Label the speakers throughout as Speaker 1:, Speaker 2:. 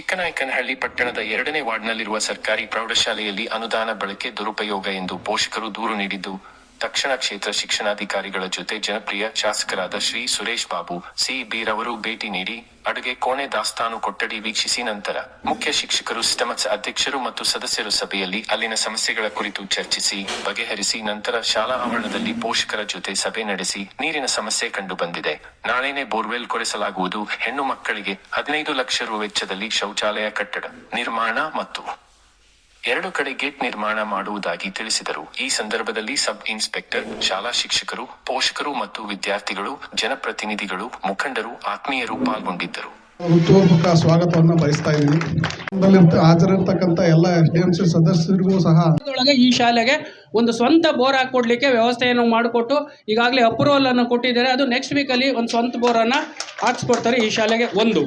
Speaker 1: ಚಿಕ್ಕನಾಯಕನಹಳ್ಳಿ ಪಟ್ಟಣದ ಎರಡನೇ ವಾರ್ಡ್ನಲ್ಲಿರುವ ಸರ್ಕಾರಿ ಪ್ರೌಢಶಾಲೆಯಲ್ಲಿ ಅನುದಾನ ಬಳಕೆ ದುರುಪಯೋಗ ಎಂದು ಪೋಷಕರು ದೂರು ನೀಡಿದ್ದು. ತಕ್ಷಣ ಕ್ಷೇತ್ರ ಶಿಕ್ಷಣಾಧಿಕಾರಿಗಳ ಜೊತೆ ಜನಪ್ರಿಯ ಶಾಸಕರಾದ ಶ್ರೀ ಸುರೇಶ್ ಬಾಬು ಸಿ ಬೀರವರು ಭೇಟಿ ನೀಡಿ ಅಡುಗೆ ಕೋಣೆ ದಾಸ್ತಾನು ಕೊಠಡಿ ವೀಕ್ಷಿಸಿ ನಂತರ ಮುಖ್ಯ ಶಿಕ್ಷಕರು, ಸ್ಟಮಸ್ ಅಧ್ಯಕ್ಷರು ಮತ್ತು ಸದಸ್ಯರು ಸಭೆಯಲ್ಲಿ ಅಲ್ಲಿನ ಸಮಸ್ಯೆಗಳ ಕುರಿತು ಚರ್ಚಿಸಿ, ಬಗೆಹರಿಸಿ ನಂತರ ಶಾಲಾ ಆವರಣದಲ್ಲಿ ಪೋಷಕರ ಜೊತೆ ಸಭೆ ನಡೆಸಿ ನೀರಿನ ಸಮಸ್ಯೆ ಕಂಡು ಬಂದಿದೆ ನಾಳೆನೆ ಬೋರ್ವೆಲ್ ಕೊರೆಸಲಾಗುವುದು. ಹೆಣ್ಣು ಮಕ್ಕಳಿಗೆ ಹದಿನೈದು ಲಕ್ಷ ರು ವೆಚ್ಚದಲ್ಲಿ ಶೌಚಾಲಯ ಕಟ್ಟಡ ನಿರ್ಮಾಣ ಮತ್ತು ಎರಡು ಕಡೆ ಗೇಟ್ ನಿರ್ಮಾಣ ಮಾಡುವುದಾಗಿ ತಿಳಿಸಿದರು. ಈ ಸಂದರ್ಭದಲ್ಲಿ ಸಬ್ ಇನ್ಸ್ಪೆಕ್ಟರ್ ಶಾಲಾ ಶಿಕ್ಷಕರು ಪೋಷಕರು ಮತ್ತು ವಿದ್ಯಾರ್ಥಿಗಳು ಜನಪ್ರತಿನಿಧಿಗಳು ಮುಖಂಡರು ಆತ್ಮೀಯರು ಪಾಲ್ಗೊಂಡಿದ್ದರು.
Speaker 2: ಹುಟ್ಟುಹಬ್ಬಕ್ಕ ಸ್ವಾಗತವನ್ನು ಬಯಸ್ತಾ ಇದ್ದೀನಿ. ಹಾಜರಿರ್ತಕ್ಕಂತ ಹಾಜರಿರ್ತಕ್ಕಂಥ ಎಲ್ಲ ಎಸ್ ಡಿ ಎಂ ಸಿ ಸದಸ್ಯರಿಗೂ ಸಹ
Speaker 3: ಒಳಗೆ ಈ ಶಾಲೆಗೆ ಒಂದು ಸ್ವಂತ ಬೋರ್ ಹಾಕೊಡ್ಲಿಕ್ಕೆ ವ್ಯವಸ್ಥೆಯನ್ನು ಮಾಡಿಕೊಟ್ಟು ಈಗಾಗಲೇ ಅಪ್ರೂವಲ್ ಅನ್ನು ಕೊಟ್ಟಿದ್ದಾರೆ. ಅದು ನೆಕ್ಸ್ಟ್ ವೀಕಲ್ಲಿ ಒಂದು ಸ್ವಂತ ಬೋರನ್ನು ಹಾಕ್ಸ್ಕೊಡ್ತಾರೆ ಈ ಶಾಲೆಗೆ ಒಂದು.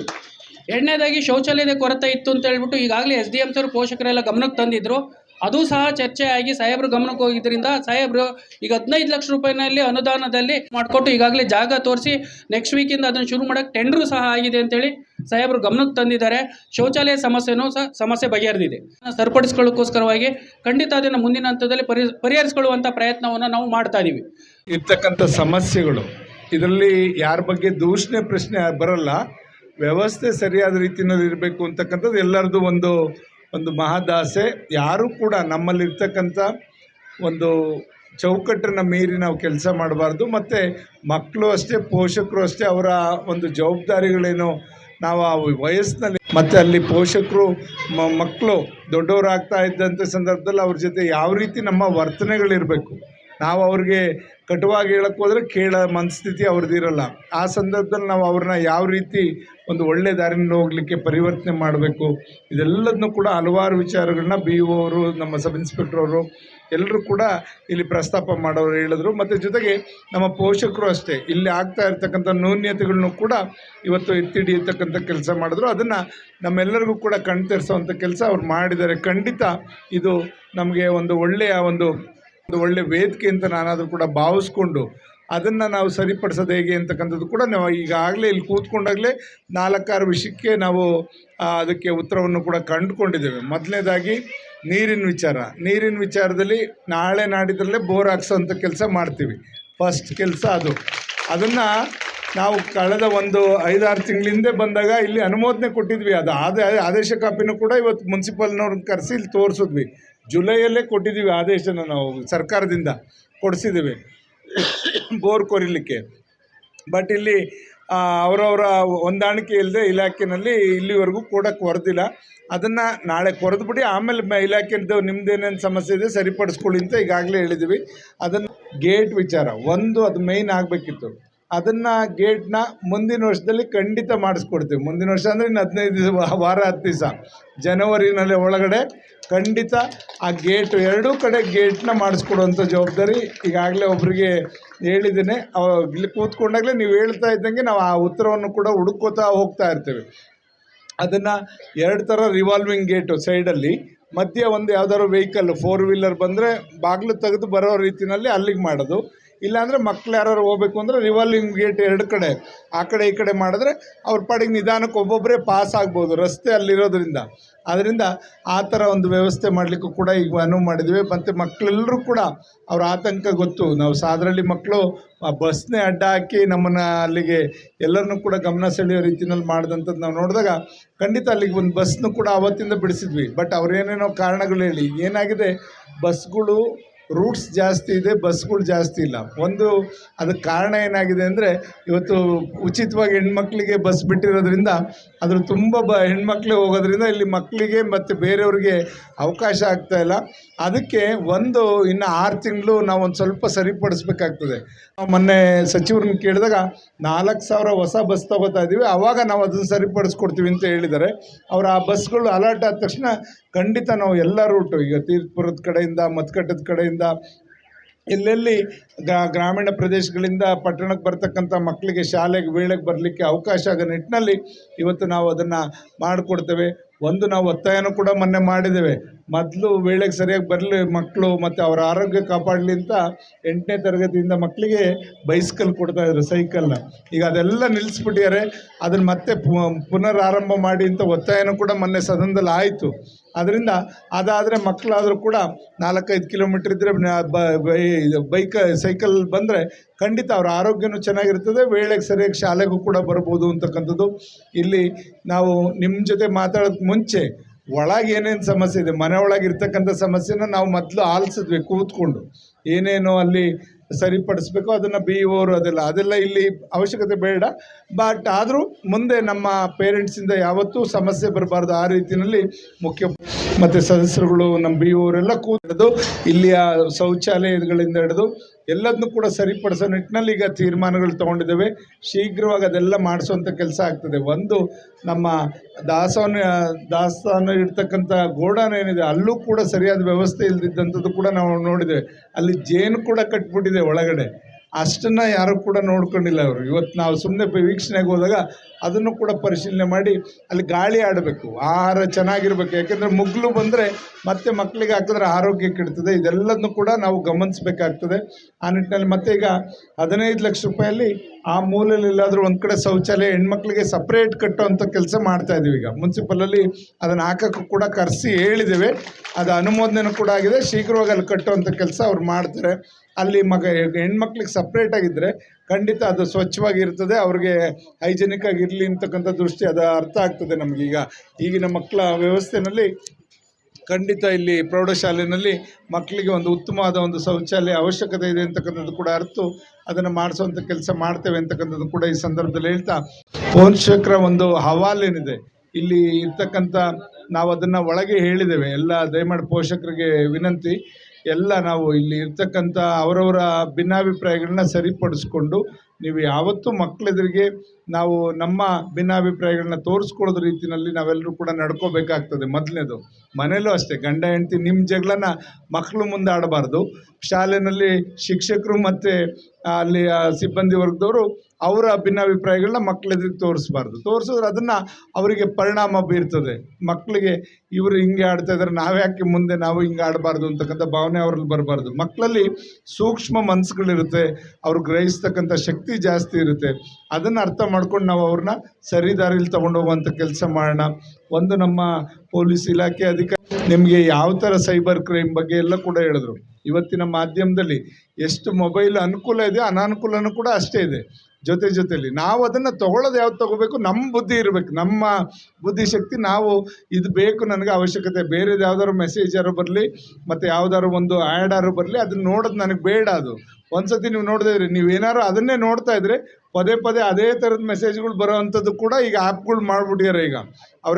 Speaker 3: ಎರಡನೇದಾಗಿ ಶೌಚಾಲಯದ ಕೊರತೆ ಇತ್ತು ಅಂತ ಹೇಳ್ಬಿಟ್ಟು ಈಗಾಗಲೇ ಎಸ್ ಡಿ ಎಂ ಸರ್ ಪೋಷಕರೆಲ್ಲ ಗಮನಕ್ಕೆ ತಂದಿದ್ರು. ಅದು ಸಹ ಚರ್ಚೆ ಆಗಿ ಸಾಹೇಬ್ರು ಗಮನಕ್ಕೆ ಹೋಗಿದ್ದರಿಂದ ಸಾಹೇಬ್ರು ಈಗ ಹದಿನೈದು ಲಕ್ಷ ರೂಪಾಯಿನಲ್ಲಿ ಅನುದಾನದಲ್ಲಿ ಮಾಡಿಕೊಟ್ಟು ಈಗಾಗಲೇ ಜಾಗ ತೋರಿಸಿ ನೆಕ್ಸ್ಟ್ ವೀಕಿಂದ ಅದನ್ನು ಶುರು ಮಾಡೋಕ್ಕೆ ಟೆಂಡ್ರು ಸಹ ಆಗಿದೆ ಅಂತೇಳಿ ಸಾಹೇಬರು ಗಮನಕ್ಕೆ ತಂದಿದ್ದಾರೆ. ಶೌಚಾಲಯ ಸಮಸ್ಯೆನೂ ಸಹ ಸಮಸ್ಯೆ ಬಗೆಹರಿದಿದೆ. ಸರಿಪಡಿಸ್ಕೊಳ್ಳೋಕ್ಕೋಸ್ಕರವಾಗಿ ಖಂಡಿತ ಅದನ್ನು ಮುಂದಿನ ಹಂತದಲ್ಲಿ ಪರಿ ಪರಿಹರಿಸ್ಕೊಳ್ಳುವಂಥ ಪ್ರಯತ್ನವನ್ನು ನಾವು ಮಾಡ್ತಾ ಇದ್ದೀವಿ
Speaker 4: ಇರ್ತಕ್ಕಂಥ ಸಮಸ್ಯೆಗಳು, ಇದರಲ್ಲಿ ಯಾರ ಬಗ್ಗೆ ದೂಷಣೆ ಪ್ರಶ್ನೆ ಬರಲ್ಲ. ವ್ಯವಸ್ಥೆ ಸರಿಯಾದ ರೀತಿಯಲ್ಲಿ ಇರಬೇಕು ಅಂತಕ್ಕಂಥದ್ದು ಎಲ್ಲರದ್ದು ಒಂದು ಒಂದು ಮಹದಾಸೆ. ಯಾರೂ ಕೂಡ ನಮ್ಮಲ್ಲಿರ್ತಕ್ಕಂಥ ಒಂದು ಚೌಕಟ್ಟನ್ನು ಮೀರಿ ನಾವು ಕೆಲಸ ಮಾಡಬಾರ್ದು. ಮತ್ತು ಮಕ್ಕಳು ಅಷ್ಟೇ, ಪೋಷಕರು ಅಷ್ಟೇ ಅವರ ಒಂದು ಜವಾಬ್ದಾರಿಗಳೇನು ನಾವು ಆ ವಯಸ್ಸಿನಲ್ಲಿ ಮತ್ತು ಅಲ್ಲಿ ಪೋಷಕರು ಮಕ್ಕಳು ದೊಡ್ಡವರಾಗ್ತಾ ಇದ್ದಂಥ ಸಂದರ್ಭದಲ್ಲಿ ಅವ್ರ ಜೊತೆ ಯಾವ ರೀತಿ ನಮ್ಮ ವರ್ತನೆಗಳಿರಬೇಕು. ನಾವು ಅವ್ರಿಗೆ ಕಟುವಾಗಿ ಹೇಳಕ್ಕೆ ಹೋದ್ರೆ ಕೇಳ ಮನಸ್ಥಿತಿ ಅವ್ರದ್ದು ಇರಲ್ಲ. ಆ ಸಂದರ್ಭದಲ್ಲಿ ನಾವು ಅವ್ರನ್ನ ಯಾವ ರೀತಿ ಒಂದು ಒಳ್ಳೆ ದಾರಿನಲ್ಲಿ ಹೋಗಲಿಕ್ಕೆ ಪರಿವರ್ತನೆ ಮಾಡಬೇಕು, ಇದೆಲ್ಲದನ್ನು ಕೂಡ ಹಲವಾರು ವಿಚಾರಗಳನ್ನ ಬಿ ಒ ಅವರು, ನಮ್ಮ ಸಬ್ ಇನ್ಸ್ಪೆಕ್ಟರ್ ಅವರು ಎಲ್ಲರೂ ಕೂಡ ಇಲ್ಲಿ ಪ್ರಸ್ತಾಪ ಮಾಡೋರು ಹೇಳಿದ್ರು. ಮತ್ತು ಜೊತೆಗೆ ನಮ್ಮ ಪೋಷಕರು ಅಷ್ಟೇ, ಇಲ್ಲಿ ಆಗ್ತಾ ಇರ್ತಕ್ಕಂಥ ನ್ಯೂನ್ಯತೆಗಳನ್ನು ಕೂಡ ಇವತ್ತು ಎತ್ತಿಡಿಯತಕ್ಕಂಥ ಕೆಲಸ ಮಾಡಿದ್ರು. ಅದನ್ನು ನಮ್ಮೆಲ್ಲರಿಗೂ ಕೂಡ ಕಣ್ತರಿಸೋವಂಥ ಕೆಲಸ ಅವ್ರು ಮಾಡಿದ್ದಾರೆ. ಖಂಡಿತ ಇದು ನಮಗೆ ಒಂದು ಒಳ್ಳೆಯ ಒಂದು ಒಂದು ಒಳ್ಳೆ ವೇದಿಕೆ ಅಂತ ನಾನಾದರೂ ಕೂಡ ಭಾವಿಸ್ಕೊಂಡು ಅದನ್ನು ನಾವು ಸರಿಪಡಿಸೋದು ಹೇಗೆ ಅಂತಕ್ಕಂಥದ್ದು ಕೂಡ ನಾವು ಈಗಾಗಲೇ ಇಲ್ಲಿ ಕೂತ್ಕೊಂಡಾಗಲೇ ನಾಲ್ಕಾರು ವಿಷಯಕ್ಕೆ ನಾವು ಅದಕ್ಕೆ ಉತ್ತರವನ್ನು ಕೂಡ ಕಂಡುಕೊಂಡಿದ್ದೇವೆ. ಮೊದಲನೇದಾಗಿ ನೀರಿನ ವಿಚಾರ. ನೀರಿನ ವಿಚಾರದಲ್ಲಿ ನಾಳೆ ನಾಡಿದ್ರಲ್ಲೇ ಬೋರ್ ಹಾಕ್ಸೋಂಥ ಕೆಲಸ ಮಾಡ್ತೀವಿ. ಫಸ್ಟ್ ಕೆಲಸ ಅದು. ಅದನ್ನು ನಾವು ಕಳೆದ ಒಂದು ಐದಾರು ತಿಂಗಳಿಂದೆ ಬಂದಾಗ ಇಲ್ಲಿ ಅನುಮೋದನೆ ಕೊಟ್ಟಿದ್ವಿ. ಅದು ಆದ ಆದೇಶ ಕಾಪಿನೂ ಕೂಡ ಇವತ್ತು ಮುನ್ಸಿಪಲ್ನವ್ರನ್ನ ಕರೆಸಿ ಇಲ್ಲಿ ತೋರಿಸಿದ್ವಿ. ಜುಲೈಯಲ್ಲೇ ಕೊಟ್ಟಿದ್ದೀವಿ ಆದೇಶನ ನಾವು ಸರ್ಕಾರದಿಂದ ಕೊಡಿಸಿದ್ದೀವಿ. ಬೋರ್ ಕೊರಿಲಿಕ್ಕೆ. ಬಟ್ ಇಲ್ಲಿ ಅವರವರ ಹೊಂದಾಣಿಕೆ ಇಲ್ಲದೆ ಇಲಾಖೆಯಲ್ಲಿ ಇಲ್ಲಿವರೆಗೂ ಕೊಡೋಕ್ಕೆ ಹೊರದಿಲ್ಲ. ಅದನ್ನು ನಾಳೆ ಕೊರೆದ್ಬಿಡಿ, ಆಮೇಲೆ ಮ ಇಲಾಖೆದು ನಿಮ್ದೇನೇನು ಸಮಸ್ಯೆ ಇದೆ ಸರಿಪಡಿಸ್ಕೊಳ್ಳಿ ಅಂತ ಈಗಾಗಲೇ ಹೇಳಿದ್ದೀವಿ. ಅದನ್ನು ಗೇಟ್ ವಿಚಾರ, ಒಂದು ಅದು ಮೇಯ್ನ್ ಆಗಬೇಕಿತ್ತು. ಅದನ್ನು ಗೇಟ್ನ ಮುಂದಿನ ವರ್ಷದಲ್ಲಿ ಖಂಡಿತ ಮಾಡಿಸ್ಕೊಡ್ತೀವಿ. ಮುಂದಿನ ವರ್ಷ ಅಂದರೆ ಇನ್ನು ಹದಿನೈದು ದಿವಸ ವಾರ, ಹತ್ತು ದಿವಸ. ಜನವರಿನಲ್ಲಿ ಒಳಗಡೆ ಖಂಡಿತ ಆ ಗೇಟ್ ಎರಡೂ ಕಡೆ ಗೇಟ್ನ ಮಾಡಿಸ್ಕೊಡುವಂಥ ಜವಾಬ್ದಾರಿ ಈಗಾಗಲೇ ಒಬ್ಬರಿಗೆ ಹೇಳಿದ್ದೀನಿ. ಇಲ್ಲಿ ಕೂತ್ಕೊಂಡಾಗಲೇ ನೀವು ಹೇಳ್ತಾ ಇದ್ದಂಗೆ ನಾವು ಆ ಉತ್ತರವನ್ನು ಕೂಡ ಹುಡುಕೋತಾ ಹೋಗ್ತಾ ಇರ್ತೀವಿ. ಅದನ್ನು ಎರಡು ಥರ ರಿವಾಲ್ವಿಂಗ್ ಗೇಟು ಸೈಡಲ್ಲಿ ಮಧ್ಯೆ ಒಂದು ಯಾವ್ದಾದ್ರು ವೆಹಿಕಲ್ ಫೋರ್ ವೀಲರ್ ಬಂದರೆ ಬಾಗಿಲು ತೆಗೆದು ಬರೋ ರೀತಿಯಲ್ಲಿ ಅಲ್ಲಿಗೆ ಮಾಡೋದು. ಇಲ್ಲಾಂದರೆ ಮಕ್ಳು ಯಾರು ಹೋಗ್ಬೇಕು ಅಂದರೆ ರಿವಾಲ್ವಿಂಗ್ ಗೇಟ್ ಎರಡು ಕಡೆ, ಆ ಕಡೆ ಈ ಕಡೆ ಮಾಡಿದ್ರೆ ಅವ್ರ ಪಾಡಿಗೆ ನಿಧಾನಕ್ಕೆ ಒಬ್ಬೊಬ್ಬರೇ ಪಾಸ್ ಆಗ್ಬೋದು ರಸ್ತೆ ಅಲ್ಲಿರೋದ್ರಿಂದ. ಅದರಿಂದ ಆ ಥರ ಒಂದು ವ್ಯವಸ್ಥೆ ಮಾಡಲಿಕ್ಕೂ ಕೂಡ ಈಗ ಅನುವು ಮಾಡಿದ್ವಿ. ಮತ್ತು ಮಕ್ಕಳೆಲ್ಲರೂ ಕೂಡ ಅವ್ರ ಆತಂಕ ಗೊತ್ತು. ನಾವು ಸಾದರಳ್ಳಿ ಮಕ್ಕಳು ಆ ಬಸ್ನೇ ಅಡ್ಡ ಹಾಕಿ ನಮ್ಮನ್ನು ಅಲ್ಲಿಗೆ ಎಲ್ಲರನ್ನೂ ಕೂಡ ಗಮನ ಸೆಳೆಯೋ ರೀತಿಯಲ್ಲಿ ಮಾಡಿದಂಥದ್ದು ನಾವು ನೋಡಿದಾಗ ಖಂಡಿತ ಅಲ್ಲಿಗೆ ಒಂದು ಬಸ್ನು ಕೂಡ ಅವತ್ತಿಂದ ಬಿಡಿಸಿದ್ವಿ. ಬಟ್ ಅವ್ರೇನೇನೋ ಕಾರಣಗಳು ಹೇಳಿ ಏನಾಗಿದೆ? ಬಸ್ಗಳು ರೂಟ್ಸ್ ಜಾಸ್ತಿ ಇದೆ ಬಸ್ಗಳು ಜಾಸ್ತಿ ಇಲ್ಲ. ಒಂದು, ಅದಕ್ಕೆ ಕಾರಣ ಏನಾಗಿದೆ ಅಂದರೆ, ಇವತ್ತು ಉಚಿತವಾಗಿ ಹೆಣ್ಮಕ್ಳಿಗೆ ಬಸ್ ಬಿಟ್ಟಿರೋದ್ರಿಂದ, ಅದ್ರ ತುಂಬ ಬ, ಹೆಣ್ಮಕ್ಳು ಹೋಗೋದ್ರಿಂದ ಇಲ್ಲಿ ಮಕ್ಕಳಿಗೆ ಮತ್ತು ಬೇರೆಯವ್ರಿಗೆ ಅವಕಾಶ ಆಗ್ತಾ ಇಲ್ಲ. ಅದಕ್ಕೆ ಒಂದು, ಇನ್ನು ಆರು ತಿಂಗಳು ನಾವು ಒಂದು ಸ್ವಲ್ಪ ಸರಿಪಡಿಸ್ಬೇಕಾಗ್ತದೆ. ನಾವು ಮೊನ್ನೆ ಸಚಿವರನ್ನ ಕೇಳಿದಾಗ, ನಾಲ್ಕು ಸಾವಿರ ಹೊಸ ಬಸ್ ತಗೋತಾ ಇದ್ದೀವಿ ಆವಾಗ ನಾವು ಅದನ್ನು ಸರಿಪಡಿಸ್ಕೊಡ್ತೀವಿ ಅಂತ ಹೇಳಿದ್ದಾರೆ. ಅವ್ರು ಆ ಬಸ್ಗಳು ಅಲರ್ಟ್ ಆದ ತಕ್ಷಣ ಖಂಡಿತ ನಾವು ಎಲ್ಲ ರೂಟು ಈಗ ತೀರ್ಥಪುರದ ಕಡೆಯಿಂದ, ಮತ್ಕಟ್ಟದ ಕಡೆಯಿಂದ ಎಲ್ಲೆಲ್ಲಿ ಗ್ರಾಮೀಣ ಪ್ರದೇಶಗಳಿಂದ ಪಟ್ಟಣಕ್ಕೆ ಬರ್ತಕ್ಕಂಥ ಮಕ್ಕಳಿಗೆ ಶಾಲೆಗೆ ವೇಳೆಗೆ ಬರಲಿಕ್ಕೆ ಅವಕಾಶ ಆಗೋ ನಿಟ್ಟಿನಲ್ಲಿ ಇವತ್ತು ನಾವು ಅದನ್ನು ಮಾಡಿಕೊಡ್ತೇವೆ. ಒಂದು ನಾವು ಒತ್ತಾಯನೂ ಕೂಡ ಮೊನ್ನೆ ಮಾಡಿದ್ದೇವೆ. ಮೊದಲು ವೇಳೆಗೆ ಸರಿಯಾಗಿ ಬರಲಿ ಮಕ್ಕಳು ಮತ್ತು ಅವರ ಆರೋಗ್ಯ ಕಾಪಾಡಲಿ ಅಂತ ಎಂಟನೇ ತರಗತಿಯಿಂದ ಮಕ್ಕಳಿಗೆ ಬೈಸ್ಕಲ್ ಕೊಡ್ತಾ ಇದ್ರು ಸೈಕಲ್ನ ಈಗ ಅದೆಲ್ಲ ನಿಲ್ಲಿಸ್ಬಿಟ್ಟಿದ್ದಾರೆ. ಅದನ್ನು ಮತ್ತೆ ಪುನರಾರಂಭ ಮಾಡಿ ಅಂತ ಒತ್ತಾಯನೂ ಕೂಡ ಮೊನ್ನೆ ಸದನದಲ್ಲಿ ಆಯಿತು. ಅದರಿಂದ ಅದಾದರೆ ಮಕ್ಕಳಾದರೂ ಕೂಡ ನಾಲ್ಕೈದು ಕಿಲೋಮೀಟ್ರ್ ಇದ್ದರೆ ಬೈಕ್ ಸೈಕಲ್ ಬಂದರೆ ಖಂಡಿತ ಅವರ ಆರೋಗ್ಯನೂ ಚೆನ್ನಾಗಿರ್ತದೆ, ವೇಳೆಗೆ ಸರಿಯಾಗಿ ಶಾಲೆಗೂ ಕೂಡ ಬರ್ಬೋದು ಅಂತಕ್ಕಂಥದ್ದು. ಇಲ್ಲಿ ನಾವು ನಿಮ್ಮ ಜೊತೆ ಮಾತಾಡೋಕ್ಕೆ ಮುಂಚೆ ಒಳಗೆ ಏನೇನು ಸಮಸ್ಯೆ ಇದೆ, ಮನೆ ಒಳಗೆ ಇರ್ತಕ್ಕಂಥ ಸಮಸ್ಯೆನ ನಾವು ಮೊದಲು ಆಲಿಸಿದ್ವಿ, ಕೂತ್ಕೊಂಡು. ಏನೇನು ಅಲ್ಲಿ ಸರಿಪಡಿಸ್ಬೇಕು, ಅದನ್ನು ಬಿ ಓರು ಅದೆಲ್ಲ. ಅದೆಲ್ಲ ಇಲ್ಲಿ ಅವಶ್ಯಕತೆ ಬೇಡ. ಬಟ್ ಆದರೂ ಮುಂದೆ ನಮ್ಮ ಪೇರೆಂಟ್ಸಿಂದ ಯಾವತ್ತೂ ಸಮಸ್ಯೆ ಬರಬಾರ್ದು ಆ ರೀತಿಯಲ್ಲಿ ಮುಖ್ಯ ಮತ್ತು ಸದಸ್ಯರುಗಳು, ನಮ್ಮ ಬಿ ಓರೆಲ್ಲ ಕೂತು ಇಲ್ಲಿಯ ಶೌಚಾಲಯಗಳಿಂದ ಹಿಡಿದು ಎಲ್ಲದನ್ನೂ ಕೂಡ ಸರಿಪಡಿಸೋ ನಿಟ್ಟಿನಲ್ಲಿ ಈಗ ತೀರ್ಮಾನಗಳು ತೊಗೊಂಡಿದ್ದೇವೆ. ಶೀಘ್ರವಾಗಿ ಅದೆಲ್ಲ ಮಾಡಿಸುವಂಥ ಕೆಲಸ ಆಗ್ತದೆ. ಒಂದು ನಮ್ಮ ದಾಸೋನ ದಾಸ್ತಾನು ಇರ್ತಕ್ಕಂಥ ಗೋಡಾನ್ ಏನಿದೆ, ಅಲ್ಲೂ ಕೂಡ ಸರಿಯಾದ ವ್ಯವಸ್ಥೆ ಇಲ್ದಿದ್ದಂಥದ್ದು ಕೂಡ ನಾವು ನೋಡಿದ್ದೇವೆ. ಅಲ್ಲಿ ಜೇನು ಕೂಡ ಕಟ್ಬಿಟ್ಟಿದೆ ಒಳಗಡೆ. ಅಷ್ಟನ್ನು ಯಾರು ಕೂಡ ನೋಡ್ಕೊಂಡಿಲ್ಲ ಅವರು. ಇವತ್ತು ನಾವು ಸುಮ್ಮನೆ ವೀಕ್ಷಣೆಗೆ ಹೋದಾಗ ಅದನ್ನು ಕೂಡ ಪರಿಶೀಲನೆ ಮಾಡಿ ಅಲ್ಲಿ ಗಾಳಿ ಆಡಬೇಕು, ಆಹಾರ ಚೆನ್ನಾಗಿರ್ಬೇಕು. ಯಾಕೆಂದರೆ ಮುಗ್ಲು ಬಂದರೆ ಮತ್ತೆ ಮಕ್ಕಳಿಗೆ ಹಾಕಿದ್ರೆ ಆರೋಗ್ಯ ಕೆಡ್ತದೆ. ಇದೆಲ್ಲದನ್ನು ಕೂಡ ನಾವು ಗಮನಿಸಬೇಕಾಗ್ತದೆ. ಆ ನಿಟ್ಟಿನಲ್ಲಿ ಮತ್ತೆ ಈಗ ಹದಿನೈದು ಲಕ್ಷ ರೂಪಾಯಲ್ಲಿ ಆ ಮೂಲೆಯಲ್ಲಿ ಎಲ್ಲಾದರೂ ಒಂದು ಕಡೆ ಶೌಚಾಲಯ ಹೆಣ್ಮಕ್ಳಿಗೆ ಸಪ್ರೇಟ್ ಕಟ್ಟುವಂಥ ಕೆಲಸ ಮಾಡ್ತಾ ಇದೀವಿ ಈಗ. ಮುನ್ಸಿಪಲಲ್ಲಿ ಅದನ್ನು ಹಾಕೋಕ್ಕೂ ಕೂಡ ಕರೆಸಿ ಹೇಳಿದ್ದೇವೆ ಅದು ಅನುಮೋದನೆ ಕೂಡ ಆಗಿದೆ. ಶೀಘ್ರವಾಗಿ ಅಲ್ಲಿ ಕಟ್ಟುವಂಥ ಕೆಲಸ ಅವ್ರು ಮಾಡ್ತಾರೆ. ಅಲ್ಲಿ ಮಗ ಹೆಣ್ಮಕ್ಳಿಗೆ ಸಪ್ರೇಟಾಗಿದ್ದರೆ ಖಂಡಿತ ಅದು ಸ್ವಚ್ಛವಾಗಿರ್ತದೆ ಅವ್ರಿಗೆ ಹೈಜೆನಿಕ್ ಆಗಿರಲಿ ಅಂತಕ್ಕಂಥ ದೃಷ್ಟಿ ಅದು ಅರ್ಥ ಆಗ್ತದೆ ನಮಗೀಗ ಈಗಿನ ಮಕ್ಕಳ ವ್ಯವಸ್ಥೆಯಲ್ಲಿ ಖಂಡಿತ ಇಲ್ಲಿ ಪ್ರೌಢಶಾಲೆಯಲ್ಲಿ ಮಕ್ಕಳಿಗೆ ಒಂದು ಉತ್ತಮವಾದ ಒಂದು ಶೌಚಾಲಯ ಅವಶ್ಯಕತೆ ಇದೆ ಅಂತಕ್ಕಂಥದ್ದು ಕೂಡ ಅರ್ಥ ಅದನ್ನು ಮಾಡಿಸುವಂಥ ಕೆಲಸ ಮಾಡ್ತೇವೆ ಅಂತಕ್ಕಂಥದ್ದು ಕೂಡ ಈ ಸಂದರ್ಭದಲ್ಲಿ ಹೇಳ್ತಾ. ಪೋಷಕರ ಒಂದು ಹವಾಲೇನಿದೆ. ಇಲ್ಲಿ ಇರ್ತಕ್ಕಂಥ ನಾವು ಅದನ್ನು ಒಳಗೆ ಹೇಳಿದ್ದೇವೆ. ಎಲ್ಲ ದಯಮಾಡಿ ಪೋಷಕರಿಗೆ ವಿನಂತಿ. ಎಲ್ಲ ನಾವು ಇಲ್ಲಿ ಇರ್ತಕ್ಕಂಥ ಅವರವರ ಭಿನ್ನಾಭಿಪ್ರಾಯಗಳನ್ನ ಸರಿಪಡಿಸ್ಕೊಂಡು ನೀವು ಯಾವತ್ತೂ ಮಕ್ಕಳೆದುರಿಗೆ ನಾವು ನಮ್ಮ ಭಿನ್ನಾಭಿಪ್ರಾಯಗಳನ್ನ ತೋರಿಸ್ಕೊಳ್ಳೋದು ರೀತಿಯಲ್ಲಿ ನಾವೆಲ್ಲರೂ ಕೂಡ ನಡ್ಕೋಬೇಕಾಗ್ತದೆ ಮೊದಲನೇದು. ಮನೆಯಲ್ಲೂ ಅಷ್ಟೇ ಗಂಡ ಹೆಂಡತಿ ನಿಮ್ಮ ಜಗಳನ ಮಕ್ಕಳು ಮುಂದೆ ಆಡಬಾರ್ದು. ಶಾಲೆಯಲ್ಲಿ ಶಿಕ್ಷಕರು ಮತ್ತು ಅಲ್ಲಿ ಸಿಬ್ಬಂದಿ ವರ್ಗದವರು ಅವರ ಭಿನ್ನಾಭಿಪ್ರಾಯಗಳನ್ನ ಮಕ್ಕಳೆದುರಿಗೆ ತೋರಿಸ್ಬಾರ್ದು. ತೋರಿಸಿದ್ರೆ ಅದನ್ನು ಅವರಿಗೆ ಪರಿಣಾಮ ಬೀರ್ತದೆ. ಮಕ್ಕಳಿಗೆ ಇವರು ಹಿಂಗೆ ಆಡ್ತಾ ಇದ್ದಾರೆ ನಾವ್ಯಾಕೆ ಮುಂದೆ ನಾವು ಹಿಂಗೆ ಆಡಬಾರ್ದು ಅಂತಕ್ಕಂಥ ಭಾವನೆ ಅವ್ರಲ್ಲಿ ಬರಬಾರ್ದು. ಮಕ್ಕಳಲ್ಲಿ ಸೂಕ್ಷ್ಮ ಮನಸ್ಸುಗಳಿರುತ್ತೆ, ಅವ್ರು ಗ್ರಹಿಸ್ತಕ್ಕಂಥ ಶಕ್ತಿ ಜಾಸ್ತಿ ಇರುತ್ತೆ. ಅದನ್ನು ಅರ್ಥ ಮಾಡ್ಕೊಂಡು ನಾವು ಅವ್ರನ್ನ ಸರಿ ದಾರಿಲಿ ಹೋಗುವಂಥ ಕೆಲಸ ಮಾಡೋಣ. ಒಂದು ನಮ್ಮ ಪೊಲೀಸ್ ಇಲಾಖೆ ಅಧಿಕಾರಿ ನಿಮಗೆ ಯಾವ ಥರ ಸೈಬರ್ ಕ್ರೈಮ್ ಬಗ್ಗೆ ಎಲ್ಲ ಕೂಡ ಹೇಳಿದ್ರು. ಇವತ್ತಿನ ಮಾಧ್ಯಮದಲ್ಲಿ ಎಷ್ಟು ಮೊಬೈಲ್ ಅನುಕೂಲ ಇದೆ, ಅನಾನುಕೂಲನೂ ಕೂಡ ಅಷ್ಟೇ ಇದೆ. ಜೊತೆ ಜೊತೆಯಲ್ಲಿ ನಾವು ಅದನ್ನು ತಗೊಳ್ಳೋದು ಯಾವ್ದು ತಗೋಬೇಕು? ನಮ್ಮ ಬುದ್ಧಿ ಇರಬೇಕು. ನಮ್ಮ ಬುದ್ಧಿಶಕ್ತಿ ನಾವು ಇದು ಬೇಕು ನನಗೆ ಅವಶ್ಯಕತೆ. ಬೇರೆದು ಯಾವ್ದಾದ್ರು ಮೆಸೇಜ್ ಬರಲಿ, ಮತ್ತು ಯಾವ್ದಾದ್ರು ಒಂದು ಆ್ಯಡ್ ಯಾರು ಬರಲಿ, ಅದನ್ನ ನೋಡೋದು ನನಗೆ ಬೇಡ ಅದು. ಒಂದ್ಸತಿ ನೀವು ನೋಡಿದ್ರೆ ನೀವು ಏನಾರು ಅದನ್ನೇ ನೋಡ್ತಾ ಇದ್ರೆ ಪದೇ ಪದೇ ಅದೇ ಥರದ ಮೆಸೇಜ್ಗಳು ಬರೋ ಅಂಥದ್ದು ಕೂಡ ಈಗ ಆ್ಯಪ್ಗಳು ಮಾಡ್ಬಿಟ್ಟಿದ್ದಾರೆ ಈಗ. ಅವರ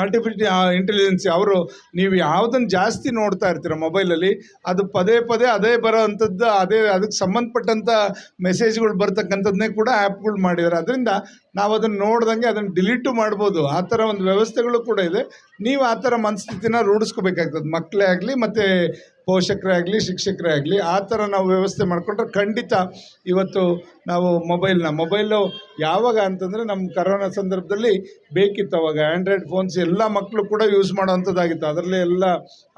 Speaker 4: ಆರ್ಟಿಫಿಷಿಯಲ್ ಇಂಟೆಲಿಜೆನ್ಸಿ ಅವರು ನೀವು ಯಾವುದನ್ನು ಜಾಸ್ತಿ ನೋಡ್ತಾ ಇರ್ತೀರ ಮೊಬೈಲಲ್ಲಿ, ಅದು ಪದೇ ಪದೇ ಅದೇ ಬರೋ ಅಂಥದ್ದು ಅದೇ ಅದಕ್ಕೆ ಸಂಬಂಧಪಟ್ಟಂಥ ಮೆಸೇಜ್ಗಳು ಬರ್ತಕ್ಕಂಥದ್ದನ್ನೇ ಕೂಡ ಆ್ಯಪ್ಗಳು ಮಾಡಿದ್ದಾರೆ. ಅದರಿಂದ ನಾವು ಅದನ್ನು ನೋಡ್ದಂಗೆ ಅದನ್ನು ಡಿಲೀಟು ಮಾಡ್ಬೋದು. ಆ ಥರ ಒಂದು ವ್ಯವಸ್ಥೆಗಳು ಕೂಡ ಇದೆ. ನೀವು ಆ ಥರ ಮನಸ್ಥಿತಿನ ರೂಢಿಸ್ಕೋಬೇಕಾಗ್ತದೆ. ಮಕ್ಕಳೇ ಆಗಲಿ, ಮತ್ತು ಪೋಷಕರೇ ಆಗಲಿ, ಶಿಕ್ಷಕರೇ ಆಗಲಿ, ಆ ಥರ ನಾವು ವ್ಯವಸ್ಥೆ ಮಾಡಿಕೊಂಡ್ರೆ ಖಂಡಿತ ಇವತ್ತು ನಾವು ಮೊಬೈಲ್ನ, ಮೊಬೈಲು ಯಾವಾಗ ಅಂತಂದರೆ ನಮ್ಮ ಕರೋನಾ ಸಂದರ್ಭದಲ್ಲಿ ಬೇಕಿತ್ತು ಅವಾಗ. ಆ್ಯಂಡ್ರಾಯ್ಡ್ ಫೋನ್ಸ್ ಎಲ್ಲ ಮಕ್ಕಳು ಕೂಡ ಯೂಸ್ ಮಾಡೋವಂಥದ್ದಾಗಿತ್ತು. ಅದರಲ್ಲೇ ಎಲ್ಲ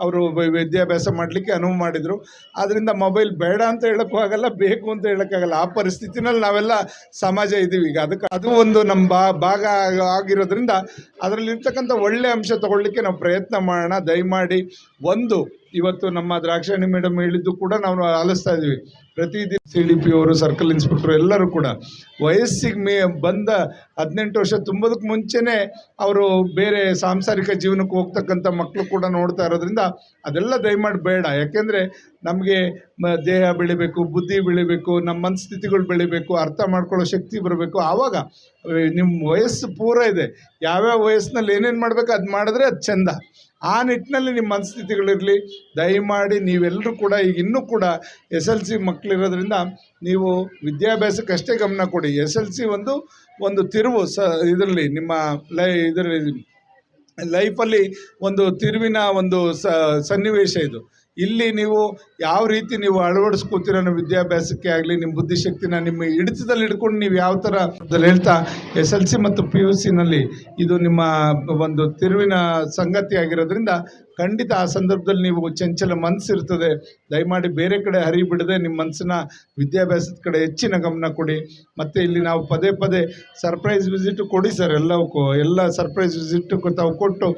Speaker 4: ಅವರು ವಿದ್ಯಾಭ್ಯಾಸ ಮಾಡಲಿಕ್ಕೆ ಅನುವು ಮಾಡಿದರು. ಆದ್ದರಿಂದ ಮೊಬೈಲ್ ಬೇಡ ಅಂತ ಹೇಳೋಕ್ಕೂ ಆಗಲ್ಲ, ಬೇಕು ಅಂತ ಹೇಳೋಕ್ಕಾಗಲ್ಲ. ಆ ಪರಿಸ್ಥಿತಿನಲ್ಲಿ ನಾವೆಲ್ಲ ಸಮಾಜ ಇದ್ದೀವಿ ಈಗ ಅದಕ್ಕೆ ಅದು ಒಂದು ನಮ್ಮ ಬಾ ಭಾಗ ಆಗ- ಆಗಿರೋದ್ರಿಂದ ಅದರಲ್ಲಿರ್ತಕ್ಕಂಥ ಒಳ್ಳೆಯ ಅಂಶ ತಗೊಳ್ಳಿಕ್ಕೆ ನಾವು ಪ್ರಯತ್ನ ಮಾಡೋಣ. ದಯಮಾಡಿ ಒಂದು ಇವತ್ತು ನಮ್ಮ ದ್ರಾಕ್ಷಾಯಣಿ ಮೇಡಮ್ ಹೇಳಿದ್ದು ಕೂಡ ನಾವು ಆಲಿಸ್ತಾ ಇದ್ದೀವಿ. ಪ್ರತಿದಿನ ಸಿ ಡಿ ಪಿ ಅವರು ಸರ್ಕಲ್ ಇನ್ಸ್ಪೆಕ್ಟರ್ ಎಲ್ಲರೂ ಕೂಡ ವಯಸ್ಸಿಗೆ ಮೇ ಬಂದ ಹದಿನೆಂಟು ವರ್ಷ ತುಂಬೋದಕ್ಕೆ ಮುಂಚೆನೇ ಅವರು ಬೇರೆ ಸಾಂಸಾರಿಕ ಜೀವನಕ್ಕೆ ಹೋಗ್ತಕ್ಕಂಥ ಮಕ್ಕಳು ಕೂಡ ನೋಡ್ತಾ ಇರೋದ್ರಿಂದ ಅದೆಲ್ಲ ದಯಮಾಡಿ ಬೇಡ. ಯಾಕೆಂದರೆ ನಮಗೆ ದೇಹ ಬೆಳಿಬೇಕು, ಬುದ್ಧಿ ಬೆಳಿಬೇಕು, ನಮ್ಮ ಮನಸ್ಥಿತಿಗಳು ಬೆಳಿಬೇಕು, ಅರ್ಥ ಮಾಡ್ಕೊಳ್ಳೋ ಶಕ್ತಿ ಬರಬೇಕು. ಆವಾಗ ನಿಮ್ಮ ವಯಸ್ಸು ಪೂರ ಇದೆ. ಯಾವ್ಯಾವ ವಯಸ್ಸಿನಲ್ಲಿ ಏನೇನು ಮಾಡಬೇಕು, ಅದು ಮಾಡಿದ್ರೆ ಅದು ಚೆಂದ. ಆ ನಿಟ್ಟಿನಲ್ಲಿ ನಿಮ್ಮ ಮನಸ್ಥಿತಿಗಳಿರಲಿ, ದಯಮಾಡಿ ನೀವೆಲ್ಲರೂ ಕೂಡ ಈಗ ಇನ್ನೂ ಕೂಡ ಎಸ್ ಎಲ್ ಸಿ ಮಕ್ಕಳಿರೋದ್ರಿಂದ ನೀವು ವಿದ್ಯಾಭ್ಯಾಸಕ್ಕೆ ಅಷ್ಟೇ ಗಮನ ಕೊಡಿ. ಎಸ್ ಎಲ್ ಸಿ ಒಂದು ಒಂದು ತಿರುವು ಸ, ಇದರಲ್ಲಿ ನಿಮ್ಮ ಲೈ, ಇದರಲ್ಲಿ ಲೈಫಲ್ಲಿ ಒಂದು ತಿರುವಿನ ಒಂದು ಸನ್ನಿವೇಶ ಇದು. ಇಲ್ಲಿ ನೀವು ಯಾವ ರೀತಿ ನೀವು ಅಳವಡಿಸ್ಕೊತೀರ ನಿಮ್ಮ ವಿದ್ಯಾಭ್ಯಾಸಕ್ಕೆ ಆಗಲಿ, ನಿಮ್ಮ ಬುದ್ಧಿಶಕ್ತಿನ ನಿಮ್ಮ ಹಿಡಿತದಲ್ಲಿ ಇಟ್ಕೊಂಡು ನೀವು ಯಾವ ಥರ ಹೇಳ್ತಾ ಎಸ್ ಎಲ್ ಸಿ ಮತ್ತು ಪಿ ಯು ಸಿನಲ್ಲಿ ಇದು ನಿಮ್ಮ ಒಂದು ತಿರುವಿನ ಸಂಗತಿ ಆಗಿರೋದ್ರಿಂದ ಖಂಡಿತ ಆ ಸಂದರ್ಭದಲ್ಲಿ ನೀವು ಚಂಚಲ ಮನಸ್ಸಿರ್ತದೆ. ದಯಮಾಡಿ ಬೇರೆ ಕಡೆ ಹರಿಬಿಡದೆ ನಿಮ್ಮ ಮನಸ್ಸನ್ನ ವಿದ್ಯಾಭ್ಯಾಸದ ಕಡೆ ಹೆಚ್ಚಿನ ಗಮನ ಕೊಡಿ. ಮತ್ತು ಇಲ್ಲಿ ನಾವು ಪದೇ ಪದೇ ಸರ್ಪ್ರೈಸ್ ವಿಸಿಟ್ ಕೊಡಿ ಸರ್ ಎಲ್ಲವಕ್ಕೂ. ಎಲ್ಲ ಸರ್ಪ್ರೈಸ್ ವಿಸಿಟ್ ತಾವು ಕೊಟ್ಟು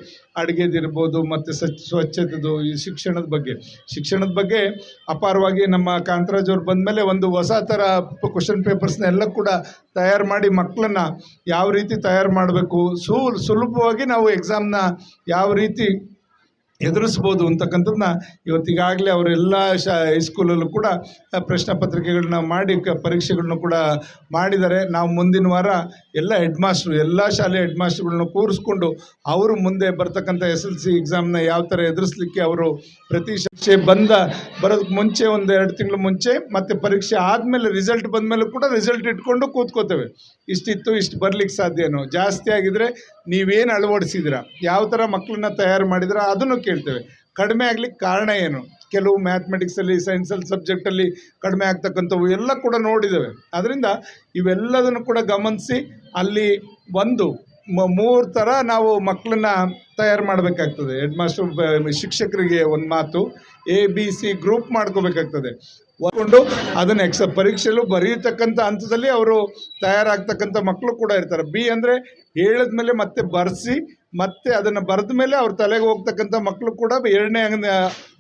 Speaker 4: ಅಡುಗೆದಿರ್ಬೋದು, ಮತ್ತು ಸ್ವಚ್ಛ, ಸ್ವಚ್ಛತೆದು ಈ ಶಿಕ್ಷಣದ ಬಗ್ಗೆ. ಶಿಕ್ಷಣದ ಬಗ್ಗೆ ಅಪಾರವಾಗಿ ನಮ್ಮ ಕಾಂತರಾಜ್ ಅವ್ರು ಬಂದಮೇಲೆ ಒಂದು ಹೊಸ ಥರ ಕ್ವಶನ್ ಪೇಪರ್ಸ್ನ ಎಲ್ಲ ಕೂಡ ತಯಾರು ಮಾಡಿ ಮಕ್ಕಳನ್ನ ಯಾವ ರೀತಿ ತಯಾರು ಮಾಡಬೇಕು ಸುಲಭವಾಗಿ ನಾವು ಎಕ್ಸಾಮ್ನ ಯಾವ ರೀತಿ ಎದುರಿಸ್ಬೋದು ಅಂತಕ್ಕಂಥದ್ದನ್ನ ಇವತ್ತಿಗಾಗಲೇ ಅವರೆಲ್ಲ ಶ ಹೈಸ್ಕೂಲಲ್ಲೂ ಕೂಡ ಪ್ರಶ್ನೆ ಪತ್ರಿಕೆಗಳನ್ನ ಮಾಡಿ ಕ ಪರೀಕ್ಷೆಗಳನ್ನ ಕೂಡ ಮಾಡಿದ್ದಾರೆ. ನಾವು ಮುಂದಿನ ವಾರ ಎಲ್ಲ ಹೆಡ್ ಮಾಸ್ಟ್ರು ಎಲ್ಲ ಶಾಲೆ ಹೆಡ್ ಮಾಸ್ಟ್ರುಗಳನ್ನ ಕೂರಿಸ್ಕೊಂಡು ಅವರು ಮುಂದೆ ಬರ್ತಕ್ಕಂಥ ಎಸ್ ಎಲ್ ಸಿ ಎಕ್ಸಾಮ್ನ ಯಾವ ಥರ ಎದುರಿಸಲಿಕ್ಕೆ ಅವರು ಪ್ರತಿ ಶಿಕ್ಷೆ ಬಂದ ಬರೋದಕ್ಕೆ ಮುಂಚೆ ಒಂದು ಎರಡು ತಿಂಗಳು ಮುಂಚೆ ಮತ್ತು ಪರೀಕ್ಷೆ ಆದಮೇಲೆ ರಿಸಲ್ಟ್ ಬಂದಮೇಲೆ ಕೂಡ ರಿಸಲ್ಟ್ ಇಟ್ಕೊಂಡು ಕೂತ್ಕೋತೇವೆ. ಇಷ್ಟಿತ್ತು, ಇಷ್ಟು ಬರ್ಲಿಕ್ಕೆ ಸಾಧ್ಯನೋ ಜಾಸ್ತಿ ಆಗಿದ್ರೆ ನೀವೇನು ಅಳವಡಿಸಿದ್ದೀರಾ ಯಾವ ಥರ ಮಕ್ಕಳನ್ನ ತಯಾರು ಮಾಡಿದಿರ? ಅದನ್ನು ಕೇಳ್ತೇವೆ. ಕಡಿಮೆ ಆಗ್ಲಿಕ್ಕೆ ಕಾರಣ ಏನು? ಕೆಲವು ಮ್ಯಾಥಮೆಟಿಕ್ಸಲ್ಲಿ ಸೈನ್ಸಲ್ಲಿ ಸಬ್ಜೆಕ್ಟಲ್ಲಿ ಕಡಿಮೆ ಆಗ್ತಕ್ಕಂಥವು ಎಲ್ಲ ಕೂಡ ನೋಡಿದ್ದೇವೆ. ಅದರಿಂದ ಇವೆಲ್ಲದನ್ನು ಕೂಡ ಗಮನಿಸಿ ಅಲ್ಲಿ ಒಂದು ಮೂರು ಥರ ನಾವು ಮಕ್ಕಳನ್ನ ತಯಾರು ಮಾಡಬೇಕಾಗ್ತದೆ. ಹೆಡ್ ಮಾಸ್ಟರ್ ಶಿಕ್ಷಕರಿಗೆ ಒಂದು ಮಾತು, ಎ, ಬಿ, ಸಿ ಗ್ರೂಪ್ ಮಾಡ್ಕೋಬೇಕಾಗ್ತದೆ. ಕೊಂಡು ಅದನ್ನು ಎಕ್ಸ ಪರೀಕ್ಷೆಯಲ್ಲೂ ಬರೆಯತಕ್ಕಂಥ ಹಂತದಲ್ಲಿ ಅವರು ತಯಾರಾಗ್ತಕ್ಕಂಥ ಮಕ್ಕಳು ಕೂಡ ಇರ್ತಾರೆ. ಬಿ ಅಂದರೆ ಹೇಳಿದ್ಮೇಲೆ ಮತ್ತೆ ಬರೆಸಿ, ಮತ್ತೆ ಅದನ್ನು ಬರೆದ ಮೇಲೆ ಅವ್ರ ತಲೆಗೆ ಹೋಗ್ತಕ್ಕಂಥ ಮಕ್ಕಳು ಕೂಡ ಎರಡನೇ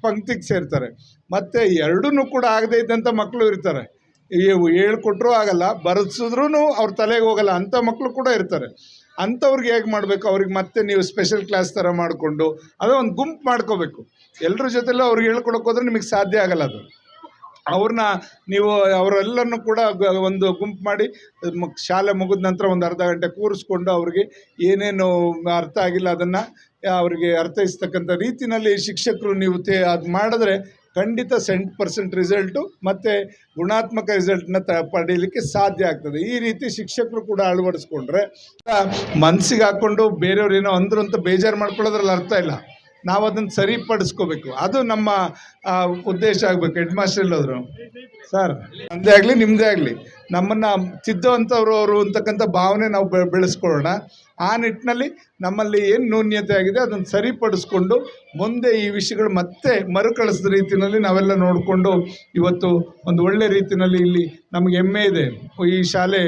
Speaker 4: ಪಂಕ್ತಿಗೆ ಸೇರ್ತಾರೆ. ಮತ್ತು ಎರಡೂ ಕೂಡ ಆಗದೇ ಇದ್ದಂಥ ಮಕ್ಕಳು ಇರ್ತಾರೆ. ಹೇಳ್ಕೊಟ್ರೂ ಆಗಲ್ಲ ಬರೆಸಿದ್ರೂ ಅವ್ರ ತಲೆಗೆ ಹೋಗಲ್ಲ ಅಂಥ ಮಕ್ಕಳು ಕೂಡ ಇರ್ತಾರೆ. ಅಂಥವ್ರಿಗೆ ಹೇಗೆ ಮಾಡಬೇಕು? ಅವ್ರಿಗೆ ಮತ್ತೆ ನೀವು ಸ್ಪೆಷಲ್ ಕ್ಲಾಸ್ ಥರ ಮಾಡಿಕೊಂಡು ಅದೇ ಒಂದು ಗುಂಪು ಮಾಡ್ಕೋಬೇಕು. ಎಲ್ಲರ ಜೊತೆಲೂ ಅವ್ರಿಗೆ ಹೇಳ್ಕೊಡಕ್ಕೆ ಹೋದ್ರೆ ನಿಮಗೆ ಸಾಧ್ಯ ಆಗಲ್ಲ ಅದು. ಅವ್ರನ್ನ ನೀವು, ಅವರೆಲ್ಲರನ್ನು ಕೂಡ ಒಂದು ಗುಂಪು ಮಾಡಿ ಶಾಲೆ ಮುಗಿದ ನಂತರ ಒಂದು ಅರ್ಧ ಗಂಟೆ ಕೂರಿಸ್ಕೊಂಡು ಅವ್ರಿಗೆ ಏನೇನು ಅರ್ಥ ಆಗಿಲ್ಲ ಅದನ್ನು, ಅವರಿಗೆ ಅರ್ಥೈಸ್ತಕ್ಕಂಥ ರೀತಿಯಲ್ಲಿ ಶಿಕ್ಷಕರು ನೀವು ತೇ, ಅದು ಮಾಡಿದ್ರೆ ಖಂಡಿತ ಸೆಂಟ್ ಪರ್ಸೆಂಟ್ ರಿಸಲ್ಟು ಮತ್ತು ಗುಣಾತ್ಮಕ ರಿಸಲ್ಟ್ನ ತ ಪಡೀಲಿಕ್ಕೆ ಸಾಧ್ಯ ಆಗ್ತದೆ. ಈ ರೀತಿ ಶಿಕ್ಷಕರು ಕೂಡ ಅಳವಡಿಸ್ಕೊಂಡ್ರೆ ಮನಸ್ಸಿಗೆ ಹಾಕ್ಕೊಂಡು ಬೇರೆಯವ್ರು ಏನೋ ಅಂದ್ರು ಅಂತ ಬೇಜಾರು ಮಾಡ್ಕೊಳ್ಳೋದ್ರಲ್ಲಿ ಅರ್ಥ ಇಲ್ಲ. ನಾವು ಅದನ್ನು ಸರಿಪಡಿಸ್ಕೋಬೇಕು. ಅದು ನಮ್ಮ ಉದ್ದೇಶ ಆಗಬೇಕು, ಹೆಡ್ ಮಾಸ್ಟರ್ ಇಲ್ಲದ್ರು ಸರ್ ನಮ್ಮದೇ ಆಗಲಿ ನಿಮ್ಮದೇ ಆಗಲಿ. ನಮ್ಮನ್ನು ತಿದ್ದುವಂಥವ್ರು ಅವರು ಅಂತಕ್ಕಂಥ ಭಾವನೆ ನಾವು ಬೆ, ಬೆಳೆಸ್ಕೊಳ್ಳೋಣ. ಆ ನಿಟ್ಟಿನಲ್ಲಿ ನಮ್ಮಲ್ಲಿ ಏನು ನ್ಯೂನ್ಯತೆ ಆಗಿದೆ ಅದನ್ನು ಸರಿಪಡಿಸ್ಕೊಂಡು ಮುಂದೆ ಈ ವಿಷಯಗಳು ಮತ್ತೆ ಮರುಕಳಿಸಿದ ರೀತಿಯಲ್ಲಿ ನಾವೆಲ್ಲ ನೋಡಿಕೊಂಡು ಇವತ್ತು ಒಂದು ಒಳ್ಳೆ ರೀತಿಯಲ್ಲಿ ಇಲ್ಲಿ ನಮಗೆ ಹೆಮ್ಮೆ ಇದೆ. ಈ ಶಾಲೆ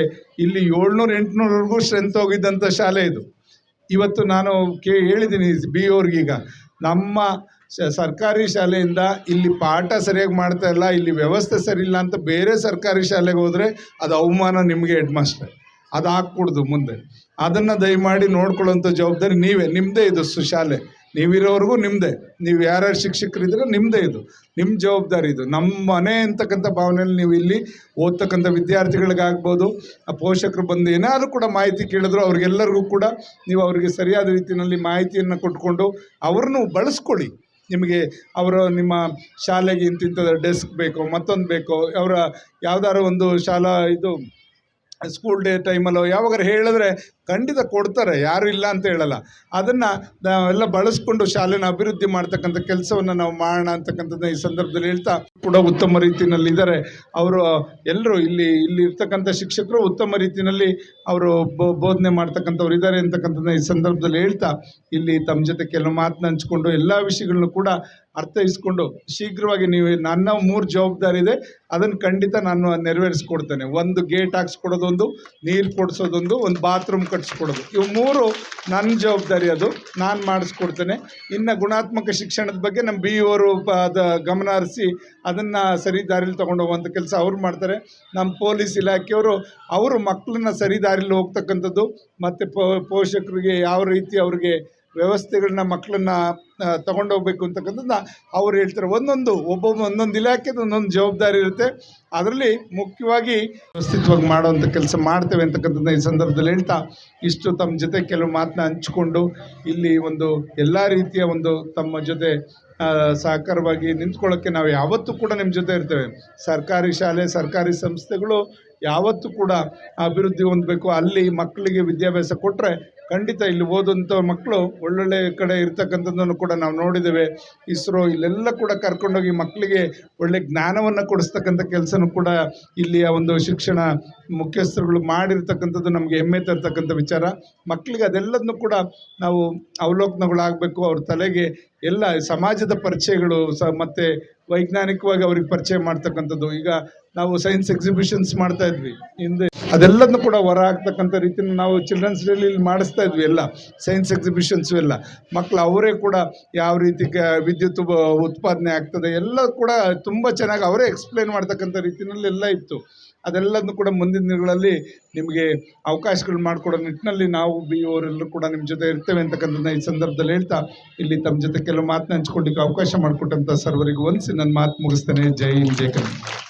Speaker 4: ಇಲ್ಲಿ ಏಳ್ನೂರು ಎಂಟುನೂರವರೆಗೂ ಸ್ಟ್ರೆಂತ್ ಹೋಗಿದ್ದಂಥ ಶಾಲೆ ಇದು. ಇವತ್ತು ನಾನು ಕೇ, ಹೇಳಿದ್ದೀನಿ ಬಿ ಅವ್ರಿಗೀಗ ನಮ್ಮ ಸರ್ಕಾರಿ ಶಾಲೆಯಿಂದ ಇಲ್ಲಿ ಪಾಠ ಸರಿಯಾಗಿ ಮಾಡ್ತಾ ಇಲ್ಲ, ಇಲ್ಲಿ ವ್ಯವಸ್ಥೆ ಸರಿ ಇಲ್ಲ ಅಂತ ಬೇರೆ ಸರ್ಕಾರಿ ಶಾಲೆಗೆ ಹೋದರೆ ಅದು ಅವಮಾನ ನಿಮಗೆ ಹೆಡ್ ಮಾಸ್ಟರ್ ಅದು ಹಾಕ್ಕೊಡ್ದು ಮುಂದೆ. ಅದನ್ನು ದಯಮಾಡಿ ನೋಡ್ಕೊಳ್ಳೋಂಥ ಜವಾಬ್ದಾರಿ ನೀವೇ ನಿಮ್ಮದೇ ಇದು ಶಾಲೆ. ನೀವಿರೋವರೆಗೂ ನಿಮ್ಮದೇ ನೀವು ಯಾರ್ಯಾರು ಶಿಕ್ಷಕರಿದ್ರೆ ನಿಮ್ಮದೇ ಇದು. ನಿಮ್ಮ ಜವಾಬ್ದಾರಿ ಇದು. ನಮ್ಮ ಮನೆ ಅಂತಕ್ಕಂಥ ಭಾವನೆಯಲ್ಲಿ ನೀವು ಇಲ್ಲಿ ಓದ್ತಕ್ಕಂಥ ವಿದ್ಯಾರ್ಥಿಗಳಿಗಾಗ್ಬೋದು, ಆ ಪೋಷಕರು ಬಂದು ಏನಾದರೂ ಕೂಡ ಮಾಹಿತಿ ಕೇಳಿದ್ರು ಅವ್ರಿಗೆಲ್ಲರಿಗೂ ಕೂಡ ನೀವು ಅವರಿಗೆ ಸರಿಯಾದ ರೀತಿಯಲ್ಲಿ ಮಾಹಿತಿಯನ್ನು ಕೊಟ್ಕೊಂಡು ಅವ್ರನ್ನೂ ಬಳಸ್ಕೊಳ್ಳಿ. ನಿಮಗೆ ಅವರು ನಿಮ್ಮ ಶಾಲೆಗೆ ಇಂತಿಂಥ ಡೆಸ್ಕ್ ಬೇಕೋ ಮತ್ತೊಂದು ಬೇಕೋ, ಅವರ ಯಾವ್ದಾದ್ರು ಒಂದು ಶಾಲಾ ಇದು ಸ್ಕೂಲ್ ಡೇ ಟೈಮಲ್ಲೋ ಯಾವಾಗಾರು ಹೇಳಿದ್ರೆ ಖಂಡಿತ ಕೊಡ್ತಾರೆ, ಯಾರು ಇಲ್ಲ ಅಂತ ಹೇಳಲ್ಲ. ಅದನ್ನು ನಾವೆಲ್ಲ ಬಳಸ್ಕೊಂಡು ಶಾಲೆನ ಅಭಿವೃದ್ಧಿ ಮಾಡ್ತಕ್ಕಂಥ ಕೆಲಸವನ್ನು ನಾವು ಮಾಡೋಣ ಅಂತಕ್ಕಂಥದ್ದನ್ನ ಈ ಸಂದರ್ಭದಲ್ಲಿ ಹೇಳ್ತಾ ಕೂಡ ಉತ್ತಮ ರೀತಿಯಲ್ಲಿ ಇದ್ದಾರೆ. ಅವರು ಎಲ್ಲರೂ ಇಲ್ಲಿ ಇಲ್ಲಿ ಇರ್ತಕ್ಕಂಥ ಶಿಕ್ಷಕರು ಉತ್ತಮ ರೀತಿಯಲ್ಲಿ ಅವರು ಬೋಧನೆ ಮಾಡ್ತಕ್ಕಂಥವ್ರು ಇದ್ದಾರೆ ಅಂತಕ್ಕಂಥದ್ದನ್ನ ಈ ಸಂದರ್ಭದಲ್ಲಿ ಹೇಳ್ತಾ, ಇಲ್ಲಿ ತಮ್ಮ ಜೊತೆ ಕೆಲವು ಮಾತನ್ನ ಹಂಚ್ಕೊಂಡು ಎಲ್ಲ ವಿಷಯಗಳನ್ನು ಕೂಡ ಅರ್ಥೈಸ್ಕೊಂಡು ಶೀಘ್ರವಾಗಿ ನೀವು ನನ್ನ ಮೂರು ಜವಾಬ್ದಾರಿ ಇದೆ. ಅದನ್ನು ಖಂಡಿತ ನಾನು ನೆರವೇರಿಸ್ಕೊಡ್ತೇನೆ. ಒಂದು ಗೇಟ್ ಹಾಕ್ಸ್ಕೊಡೋದೊಂದು, ನೀರು ಕೊಡಿಸೋದೊಂದು, ಒಂದು ಬಾತ್ರೂಮ್ ಕಟ್ಸ್ಕೊಡೋದು. ಇವು ಮೂರು ನನ್ನ ಜವಾಬ್ದಾರಿ ಅದು. ನಾನು ಮಾಡಿಸ್ಕೊಡ್ತೇನೆ. ಇನ್ನು ಗುಣಾತ್ಮಕ ಶಿಕ್ಷಣದ ಬಗ್ಗೆ ನಮ್ಮ ಬಿ ಅವರು ಅದ ಗಮನ ಹರಿಸಿ ಅದನ್ನು ಸರಿ ದಾರಿಲಿ ತೊಗೊಂಡು ಕೆಲಸ ಅವ್ರು ಮಾಡ್ತಾರೆ. ನಮ್ಮ ಪೊಲೀಸ್ ಇಲಾಖೆಯವರು, ಅವರು ಮಕ್ಕಳನ್ನ ಸರಿ ದಾರಿಲಿ ಹೋಗ್ತಕ್ಕಂಥದ್ದು, ಮತ್ತು ಪೋಷಕರಿಗೆ ಯಾವ ರೀತಿ ಅವ್ರಿಗೆ ವ್ಯವಸ್ಥೆಗಳನ್ನ ಮಕ್ಕಳನ್ನ ತಗೊಂಡೋಗ್ಬೇಕು ಅಂತಕ್ಕಂಥದ್ದನ್ನ ಅವ್ರು ಹೇಳ್ತಾರೆ. ಒಂದೊಂದು, ಒಬ್ಬೊಬ್ಬ ಒಂದೊಂದು ಇಲಾಖೆದು ಒಂದೊಂದು ಜವಾಬ್ದಾರಿ ಇರುತ್ತೆ. ಅದರಲ್ಲಿ ಮುಖ್ಯವಾಗಿ ವ್ಯವಸ್ಥಿತವಾಗಿ ಮಾಡುವಂಥ ಕೆಲಸ ಮಾಡ್ತೇವೆ ಅಂತಕ್ಕಂಥದ್ದನ್ನ ಈ ಸಂದರ್ಭದಲ್ಲಿ ಹೇಳ್ತಾ, ಇಷ್ಟು ತಮ್ಮ ಜೊತೆ ಕೆಲವು ಮಾತನ್ನ ಹಂಚಿಕೊಂಡು ಇಲ್ಲಿ ಒಂದು ಎಲ್ಲ ರೀತಿಯ ಒಂದು ತಮ್ಮ ಜೊತೆ ಸಹಕಾರವಾಗಿ ನಿಂತ್ಕೊಳ್ಳೋಕ್ಕೆ ನಾವು ಯಾವತ್ತೂ ಕೂಡ ನಿಮ್ಮ ಜೊತೆ ಇರ್ತೇವೆ. ಸರ್ಕಾರಿ ಶಾಲೆ, ಸರ್ಕಾರಿ ಸಂಸ್ಥೆಗಳು ಯಾವತ್ತೂ ಕೂಡ ಅಭಿವೃದ್ಧಿ ಹೊಂದಬೇಕು. ಅಲ್ಲಿ ಮಕ್ಕಳಿಗೆ ವಿದ್ಯಾಭ್ಯಾಸ ಕೊಟ್ಟರೆ ಖಂಡಿತ ಇಲ್ಲಿ ಓದುವಂಥ ಮಕ್ಕಳು ಒಳ್ಳೊಳ್ಳೆ ಕಡೆ ಇರ್ತಕ್ಕಂಥದ್ದನ್ನು ಕೂಡ ನಾವು ನೋಡಿದ್ದೇವೆ. ಇಸ್ರೋ ಇಲ್ಲೆಲ್ಲ ಕೂಡ ಕರ್ಕೊಂಡೋಗಿ ಮಕ್ಕಳಿಗೆ ಒಳ್ಳೆ ಜ್ಞಾನವನ್ನು ಕೊಡಿಸ್ತಕ್ಕಂಥ ಕೆಲಸನೂ ಕೂಡ ಇಲ್ಲಿಯ ಒಂದು ಶಿಕ್ಷಣ ಮುಖ್ಯಸ್ಥರುಗಳು ಮಾಡಿರ್ತಕ್ಕಂಥದ್ದು ನಮಗೆ ಹೆಮ್ಮೆ ತರ್ತಕ್ಕಂಥ ವಿಚಾರ. ಮಕ್ಕಳಿಗೆ ಅದೆಲ್ಲದನ್ನು ಕೂಡ ನಾವು ಅವಲೋಕನಗಳಾಗಬೇಕು. ಅವ್ರ ತಲೆಗೆ ಎಲ್ಲ ಸಮಾಜದ ಪರಿಚಯಗಳು, ಸ, ಮತ್ತು ವೈಜ್ಞಾನಿಕವಾಗಿ ಅವ್ರಿಗೆ ಪರಿಚಯ ಮಾಡ್ತಕ್ಕಂಥದ್ದು. ಈಗ ನಾವು ಸೈನ್ಸ್ ಎಕ್ಸಿಬಿಷನ್ಸ್ ಮಾಡ್ತಾ ಇದ್ವಿ. ಹಿಂದೆ ಅದೆಲ್ಲದನ್ನು ಕೂಡ ಹೊರ ಹಾಕ್ತಕ್ಕಂಥ ರೀತಿಯಲ್ಲಿ ನಾವು ಚಿಲ್ಡ್ರನ್ಸ್ ಡೇಲಿ ಮಾಡಿಸ್ತಾ ಇದ್ವಿ ಎಲ್ಲ. ಸೈನ್ಸ್ ಎಕ್ಸಿಬಿಷನ್ಸು ಎಲ್ಲ. ಮಕ್ಕಳು ಅವರೇ ಕೂಡ ಯಾವ ರೀತಿ ವಿದ್ಯುತ್ ಉತ್ಪಾದನೆ ಆಗ್ತದೆ ಎಲ್ಲ ಕೂಡ ತುಂಬ ಚೆನ್ನಾಗಿ ಅವರೇ ಎಕ್ಸ್ಪ್ಲೇನ್ ಮಾಡ್ತಕ್ಕಂಥ ರೀತಿಯಲ್ಲಿ ಎಲ್ಲ ಇತ್ತು. ಅದೆಲ್ಲದನ್ನು ಕೂಡ ಮುಂದಿನ ದಿನಗಳಲ್ಲಿ ನಿಮಗೆ ಅವಕಾಶಗಳು ಮಾಡಿಕೊಡೋ ನಿಟ್ಟಿನಲ್ಲಿ ನಾವು ಬಿ ಅವರೆಲ್ಲರೂ ಕೂಡ ನಿಮ್ಮ ಜೊತೆ ಇರ್ತೇವೆ ಅಂತಕ್ಕಂಥದ್ದನ್ನ ಈ ಸಂದರ್ಭದಲ್ಲಿ ಹೇಳ್ತಾ, ಇಲ್ಲಿ ತಮ್ಮ ಜೊತೆ ಕೆಲವು ಮಾತನ್ನ ಹಂಚ್ಕೊಳ್ಳಿಕ್ಕೆ ಅವಕಾಶ ಮಾಡಿಕೊಟ್ಟಂಥ ಸರ್ವರಿಗೂ ವಂದಿಸಿ ನನ್ನ ಮಾತು ಮುಗಿಸ್ತೇನೆ. ಜೈ ಹಿಂದ್, ಜೈ ಕನ್ನಡ.